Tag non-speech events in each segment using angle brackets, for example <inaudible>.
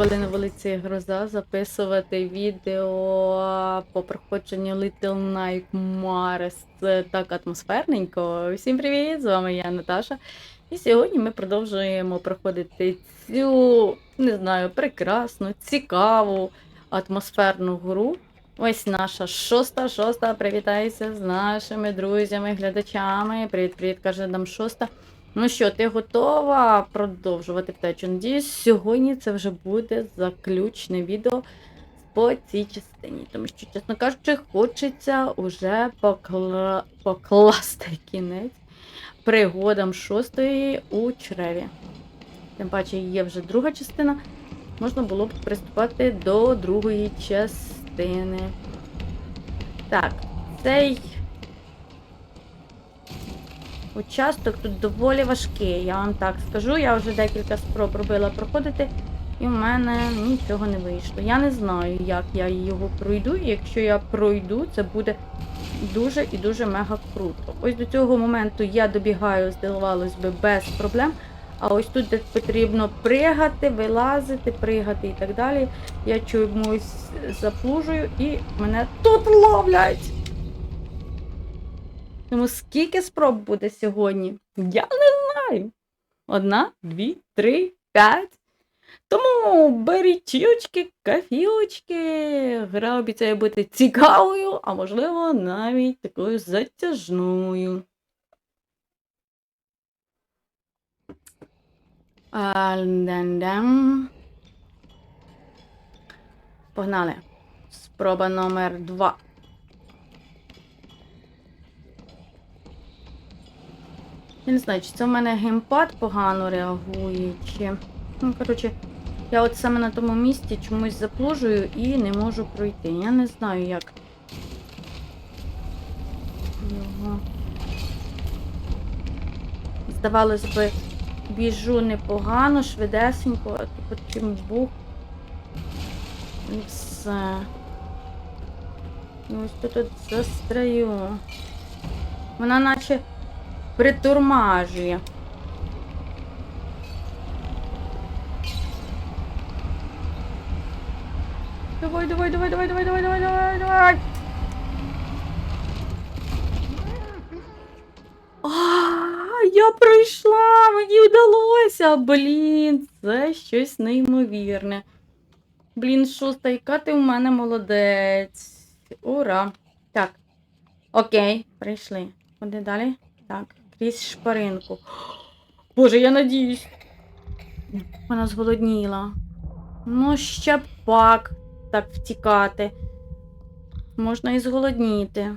коли на вулиці гроза, записувати відео по проходженню Little Nightmares. Це так атмосферненько. Всім привіт! З вами я Наташа. І сьогодні ми продовжуємо проходити цю, не знаю, прекрасну, цікаву атмосферну гру. Ось наша шоста, шоста. Привітайся з нашими друзями, глядачами. Привіт, привіт, каже нам шоста. Ну що, ти готова продовжувати втечу? Надіюсь, сьогодні це вже буде заключне відео по цій частині. Тому що, чесно кажучи, хочеться уже покла... покласти кінець пригодам шостої у чреві. Тим паче є вже друга частина. Можна було б приступати до другої частини. Так, цей участок тут доволі важкий, я вам так скажу. Я вже декілька спроб робила проходити, і в мене нічого не вийшло. Я не знаю, як я його пройду, і якщо я пройду, це буде дуже і дуже мега круто. Ось до цього моменту я добігаю, здавалось би, без проблем. А ось тут де потрібно пригати, вилазити, пригати і так далі. Я чомусь заплужую і мене тут ловлять. Тому скільки спроб буде сьогодні? Я не знаю. Одна, дві, три, п'ять. Тому беріть чайочки, кафіочки. Гра обіцяє бути цікавою, а можливо, навіть такою затяжною. Альдендем. Погнали. Спроба номер два. Я не знаю, чи це в мене геймпад погано реагує, чи. Ну, коротше, я от саме на тому місці чомусь заплужую і не можу пройти. Я не знаю як. Його. Здавалось би, біжу непогано, швидесенько, а тут потім бух. І все. І ось тут от застраю. Вона наче притурмажує. Давай, давай, давай, давай, давай, давай, давай, давай, давай. А, я пройшла, мені вдалося. Блін, це щось неймовірне. Блін, шоста, яка ти у мене молодець. Ура! Так. Окей, прийшли. Куди далі? Так, крізь шпаринку. Боже, я надіюсь. Вона зголодніла. Ну, ще б пак так втікати. Можна і зголодніти.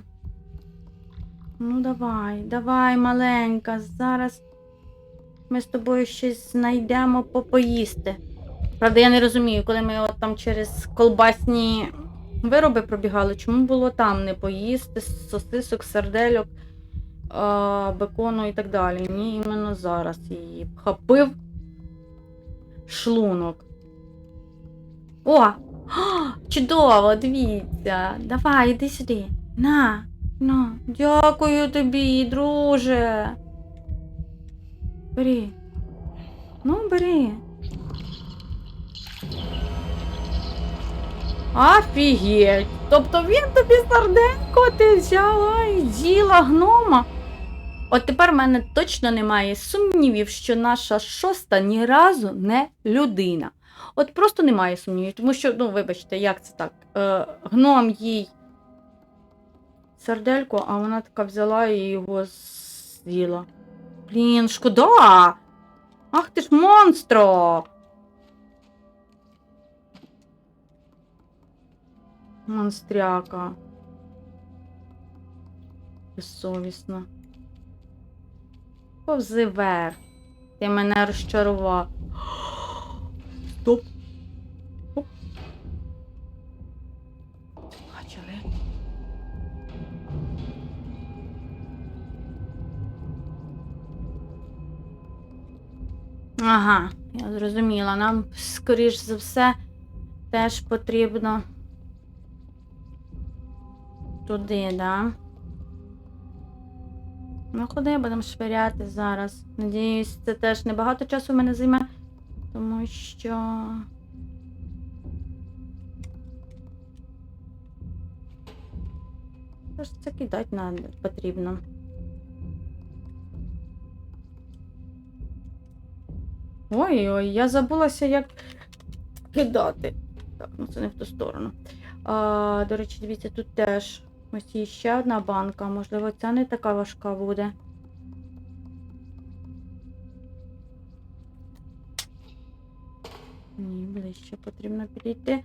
Ну, давай, давай, маленька. Зараз ми з тобою щось знайдемо попоїсти. Правда, я не розумію, коли ми от там через колбасні вироби пробігали, чому було там не поїсти сосисок, сердельок, бекону і так далі. Ні, іменно зараз її хапив шлунок. О! Чудово, дивіться. Давай, іди сюди. На, на. Дякую тобі, друже. Бери. Ну, бери. Офігеть! Тобто він тобі сарденько ти взяла і з'їла гнома. От тепер в мене точно немає сумнівів, що наша шоста ні разу не людина. От просто немає сумнівів, тому що, ну, вибачте, як це так? Е, гном їй серделько, а вона така взяла і його з'їла. Блін, шкода! Ах ти ж монстро! Монстряка. Безсовісно. Повзи вверх. Ти мене розчарував. Стоп. Оп. Бачили? Ага, я зрозуміла. Нам, скоріш за все, теж потрібно туди, да? Ну куди будемо швиряти зараз? Надіюсь, це теж небагато часу в мене займе, тому що. Тож це кидати надо, потрібно. Ой-ой, я забулася, як кидати. Так, ну це не в ту сторону. А, До речі, дивіться, тут теж ось є ще одна банка. Можливо, ця не така важка буде. Ні, ближче потрібно підійти.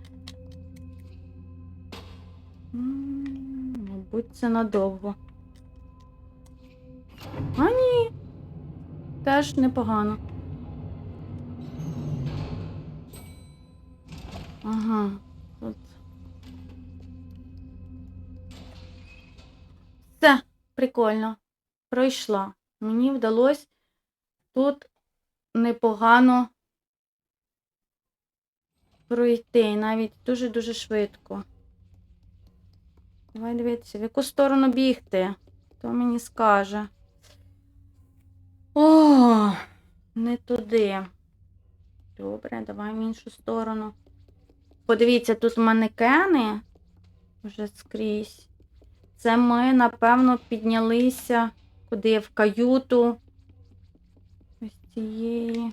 Мабуть, це надовго. А ні. Теж непогано. Ага, тут. Все, прикольно. Пройшла. Мені вдалося тут непогано пройти, навіть дуже-дуже швидко. Давай дивитися, в яку сторону бігти. Хто мені скаже? О, не туди. Добре, давай в іншу сторону. Подивіться, тут манекени вже скрізь. Це ми, напевно, піднялися куди? В каюту. Ось цієї.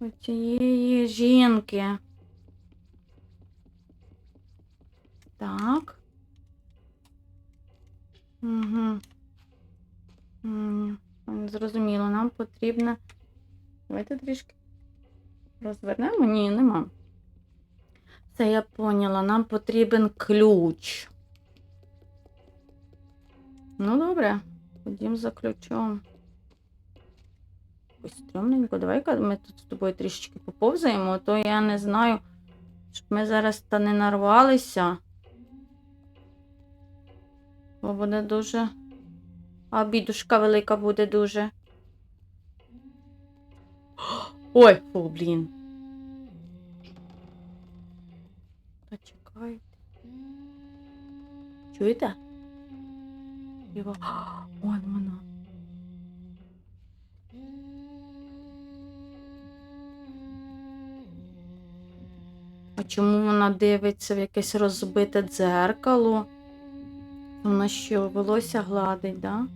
Ось цієї жінки. Так. Угу. Зрозуміло, нам потрібно. Давайте трішки розвернемо. Ні, нема. Це я поняла. Нам потрібен ключ. Ну, добре, ходім за ключом. Ось стрьомненько. Давай-ка ми тут з тобою трішечки поповзаємо, а то я не знаю, щоб ми зараз та не нарвалися. Бо буде дуже. А бідушка велика буде дуже. <gasps> Ой, фу, блін. Та чекайте. Чуєте? Його. <gasps> Вон вона. А чому вона дивиться в якесь розбите дзеркало? Вона що, волосся гладить, да?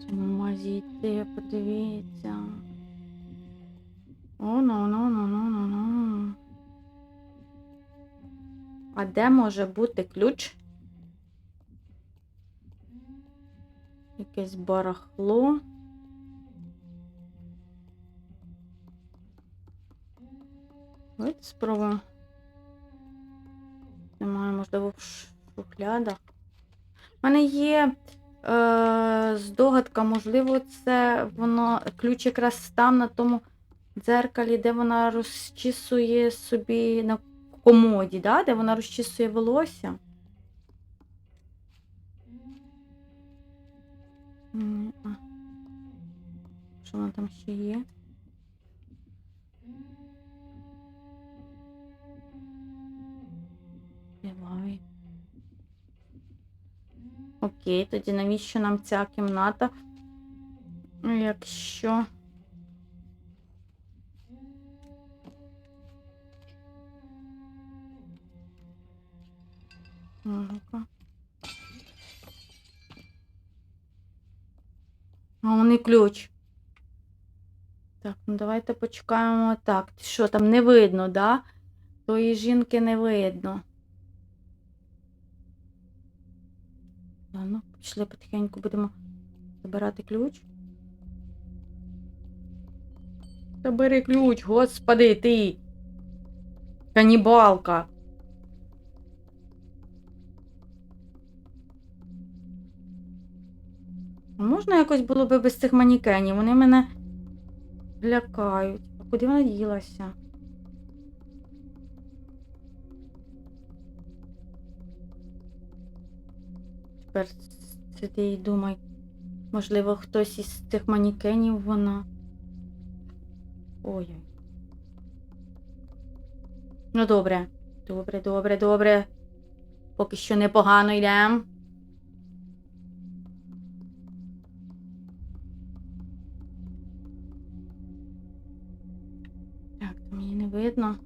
Це мама зійти, подивіться. О, ну, ну, ну, ну, ну, ну. А де може бути ключ? Якесь барахло. Давайте спробуємо. Немає, можливо, в шухлядах. У мене є здогадка, можливо, це воно ключ якраз став на тому дзеркалі, де вона розчісує собі на комоді, да? де вона розчісує волосся. Що вона там ще є? Давай. Окей, тоді навіщо нам ця кімната? Ну, Якщо. А вон і ключ. Так, ну давайте почекаємо так. Що там не видно, да? Тої жінки не видно. Ну, пішли потихеньку будемо забирати ключ. Забери ключ, господи, ти. Канібалка. Можна якось було би без цих манікенів? Вони мене лякають. А куди вона ділася? тепер сиди і думай. Можливо, хтось із тих манікенів вона. Ой. Ну, добре. Добре, добре, добре. Поки що непогано йдемо. Так, там її не видно.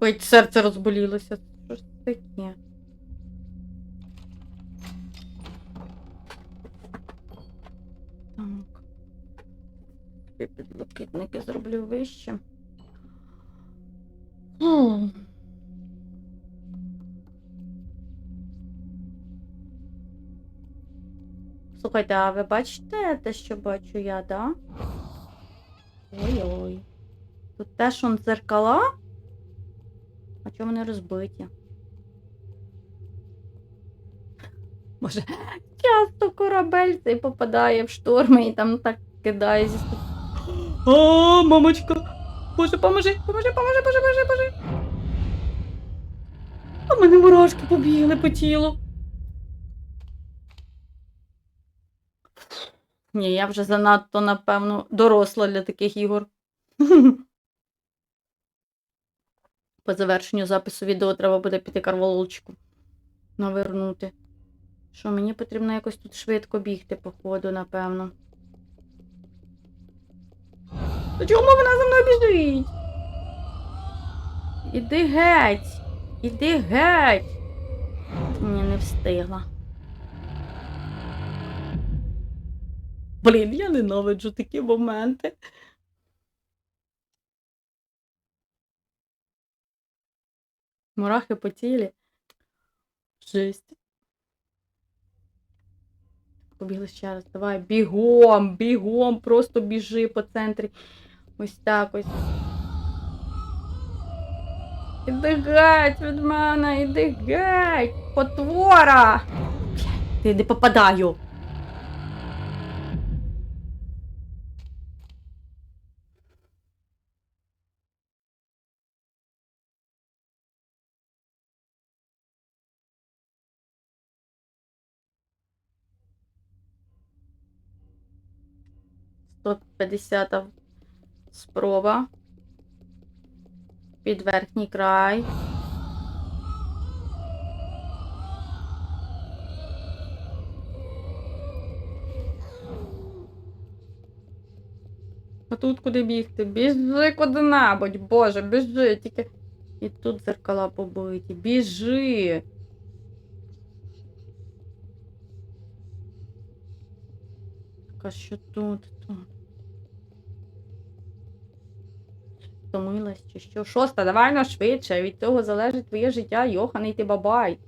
Хоч серце розболілося. Що ж це таке? Так. Підлокітники зроблю вище. Фу. Слухайте, а ви бачите те, що бачу я, да? Ой-ой. Тут теж он дзеркала? А чому вони розбиті? Може, часто корабель цей попадає в шторми і там так кидає зі сторони. О, мамочка! Боже, поможи, поможи, поможи, боже, боже, боже. А мене мурашки побігли по тілу. Ні, я вже занадто, напевно, доросла для таких ігор. <laughs> По завершенню запису відео треба буде піти карвалолочку навернути. Що, мені потрібно якось тут швидко бігти, походу, напевно. Та чому вона за мною біжить? Іди геть! Іди геть! Ні, не встигла. Блін, я ненавиджу такі моменти. Мурахи по тілі. Жесть. Побігли ще раз. Давай, бігом, бігом, просто біжи по центрі. Ось так ось. Іди геть від мене, іди геть, потвора. Блядь, Ти не попадаю. Сто п'ятдесята спроба. Під верхній край. А тут куди бігти? Біжи куди-небудь, боже, біжи, тільки. І тут зеркала побиті. Біжи. А що тут? Тут. Втомилась чи що? Шоста, давай на швидше. Від цього залежить твоє життя, йоханий ти бабай.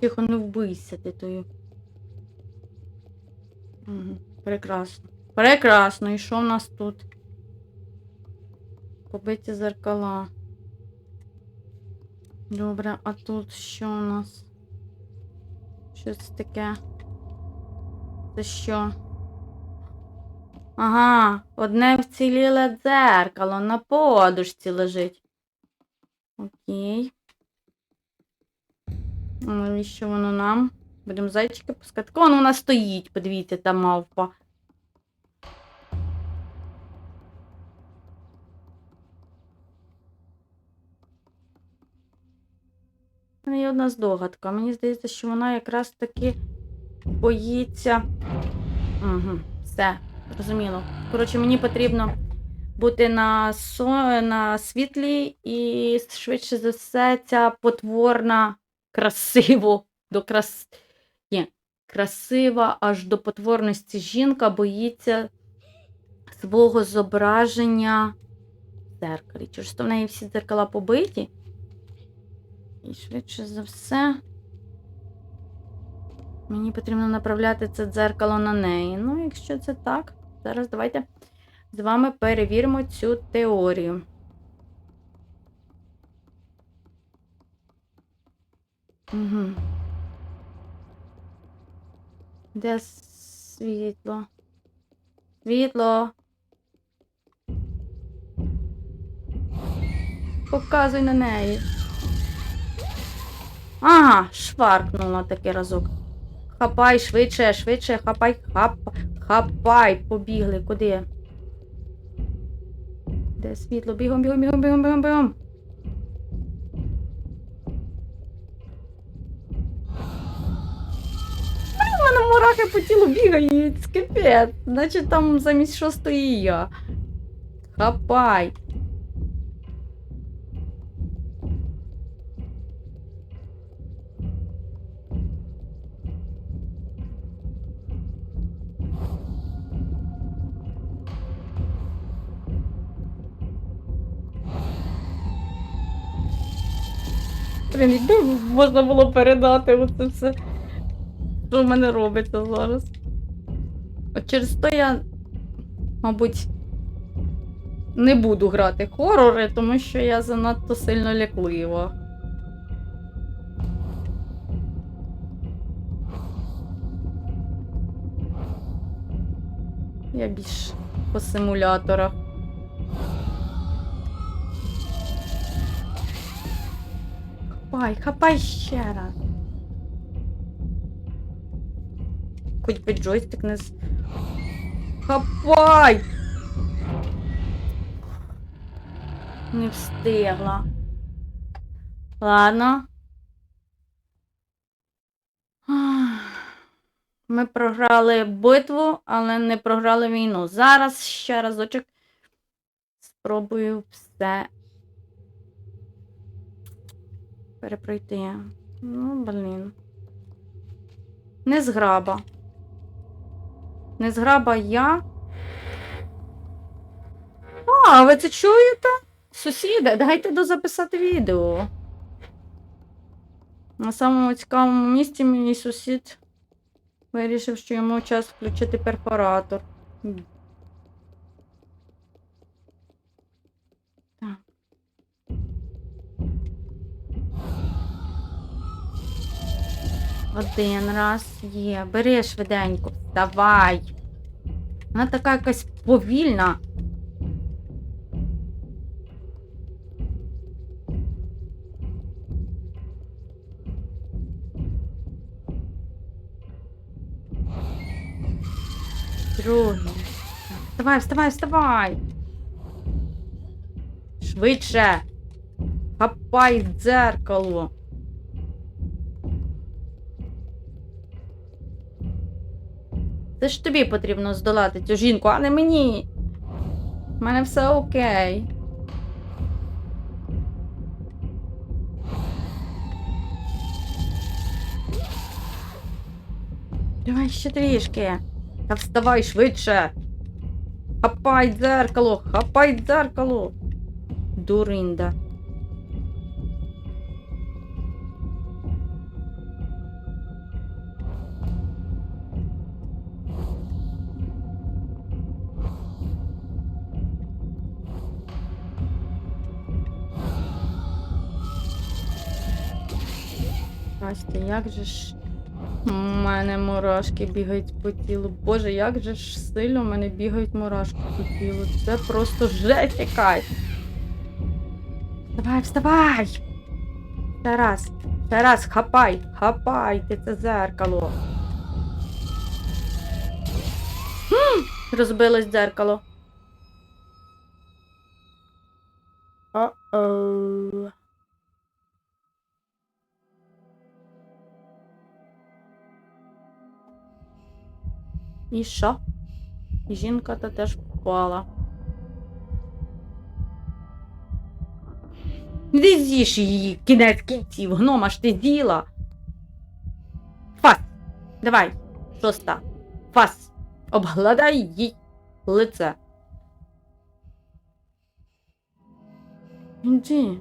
Тихо, не вбийся ти тою. Прекрасно. Прекрасно. І що в нас тут? Побиті зеркала. Добре, а тут що у нас? Що це таке? Це що? Ага, одне вціліле дзеркало на подушці лежить. Окей. Навіщо воно нам? Будемо зайчики пускати. Вон вона стоїть, подивіться, та мавпа. У мене є одна здогадка. Мені здається, що вона якраз таки боїться. Угу, все, зрозуміло. Коротше, мені потрібно бути на, со... на світлі, і швидше за все, ця потворна красиво до крас... Ні, красива аж до потворності жінка боїться свого зображення в дзеркалі. Через то в неї всі дзеркала побиті. І швидше за все. Мені потрібно направляти це дзеркало на неї. Ну, якщо це так, зараз давайте з вами перевіримо цю теорію. Угу. Де світло? Світло. Показуй на неї. Ага, шваркнула такий разок. Хапай, швидше, швидше, хапай, хап, хапай, побігли, куди? Де світло? Бігом, бігом, бігом, бігом, бігом, бігом. Вона мураха по тілу бігають, скипет. Значить там замість шостої я. Хапай. Блін, якби можна було передати оце все. Що в мене робиться зараз? От через то я, мабуть, не буду грати хорори, тому що я занадто сильно ляклива. Я більш по симуляторах. Хапай, хапай ще раз. Хоч би джойстик не з. Хапай! Не встигла. Ладно. Ми програли битву, але не програли війну. Зараз ще разочок спробую все перепройти. Ну, блін. Не зграба. Не зграба я. А, ви це чуєте? Сусіди, дайте дозаписати відео. На самому цікавому місці мій сусід вирішив, що йому час включити перфоратор. Один раз є. Бери швиденько, вставай. Вона така якась повільна. Другий. Вставай, вставай, вставай. Швидше. Хапай дзеркало. Це ж тобі потрібно здолати цю жінку, а не мені. У мене все окей. Давай ще трішки. Та вставай швидше. Хапай дзеркало, хапай дзеркало. Дуринда. Настя, як же ж у мене мурашки бігають по тілу. Боже, як же ж сильно в мене бігають мурашки по тілу. Це просто жесть якась. Вставай, вставай! Ще раз, хапай, хапай, ти це зеркало. Розбилось дзеркало. О-оу. І що? Жінка та теж впала. Іди з'їж її кінець кінців, гнома ж ти з'їла. Фас! Давай, шоста. Фас! Обгладай їй лице. Іди.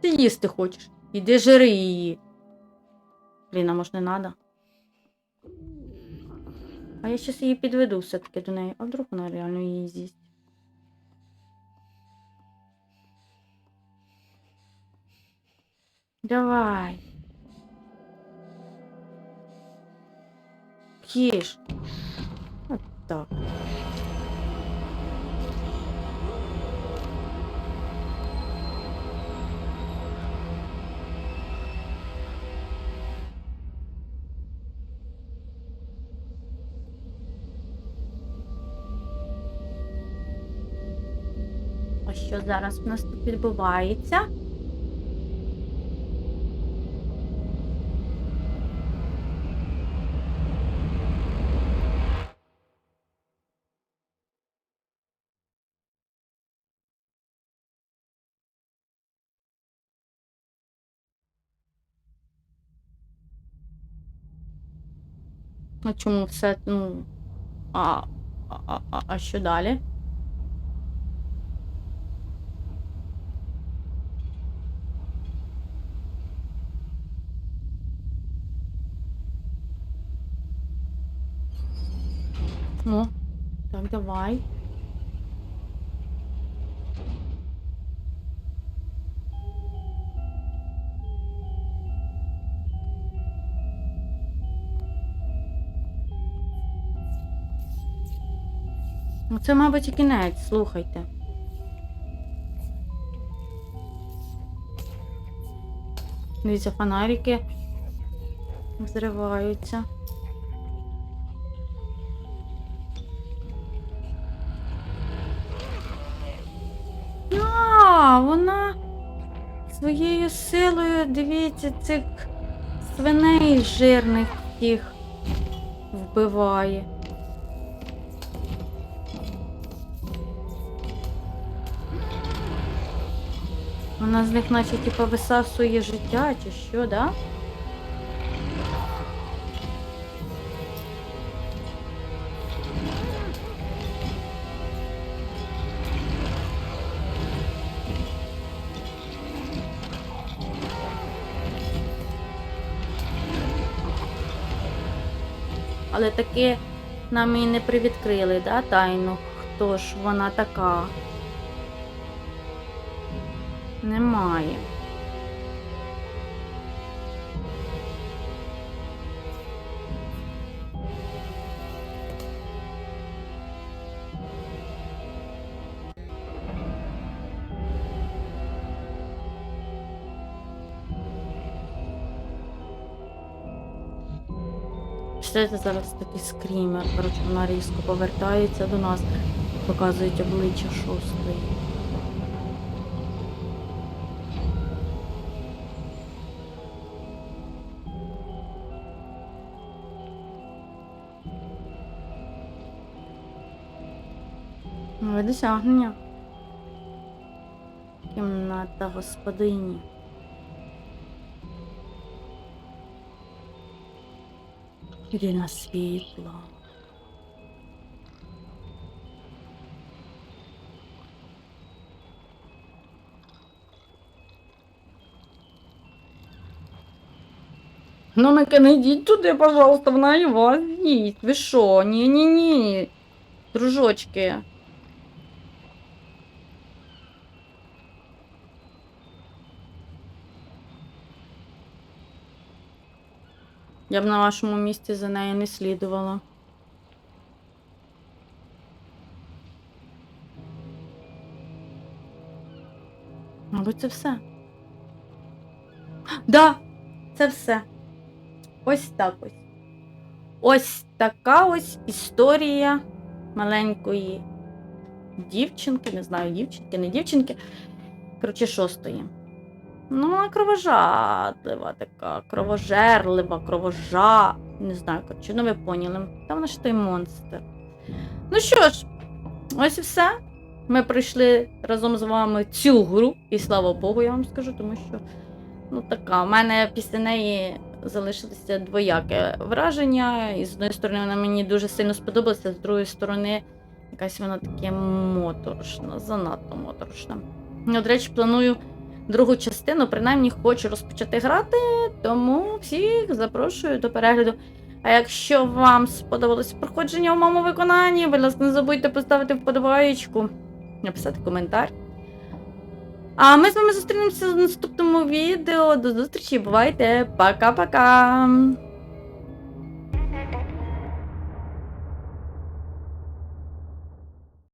Ти їсти хочеш. Іди жири її. Блін, а може не надо? А я зараз її підведу все-таки до неї. А вдруг вона реально її з'їсть. Давай. Киш. От так. що зараз у нас тут відбувається. А чому все? Ну, а, а, а, а що далі? О, так, давай. Ну, це, мабуть, і кінець, слухайте. Дивіться, фонарики взриваються. А, вона своєю силою, дивіться, цих свиней жирних їх вбиває. Вона з них наче типу, висасує життя чи що, да? Але таки нам і не привідкрили, да, тайну, хто ж вона така. Немає. Що це зараз такий скрімер? Коротше, вона різко повертається до нас, показують обличчя шостої. Нове досягнення. Кімната господині. Іди на світло. Ну, Мика, не йдіть туди, пожалуйста, вона і вас з'їсть. Ви що? Ні-ні-ні. Дружочки. Я б на вашому місці за нею не слідувала. Мабуть, це все. <gasps> Да, це все. Ось так ось. Ось така ось історія маленької дівчинки, не знаю, дівчинки, не дівчинки. Коротше, шостої. Ну, вона кровожадлива така, кровожерлива, кровожа. Не знаю, коротше, ну ви поняли. Та вона ж той монстр. Ну що ж, ось і все. Ми пройшли разом з вами цю гру, і слава Богу, я вам скажу, тому що ну така, в мене після неї залишилося двояке враження. І з одної сторони, вона мені дуже сильно сподобалася, з другої сторони, якась вона таке моторошна, занадто моторошна. Ну, До речі, планую другу частину, принаймні хочу розпочати грати, тому всіх запрошую до перегляду. А якщо вам сподобалось проходження у моєму виконанні, будь ласка, не забудьте поставити вподобаєчку, написати коментар. А ми з вами зустрінемося в наступному відео. До зустрічі, бувайте! Пока-пока!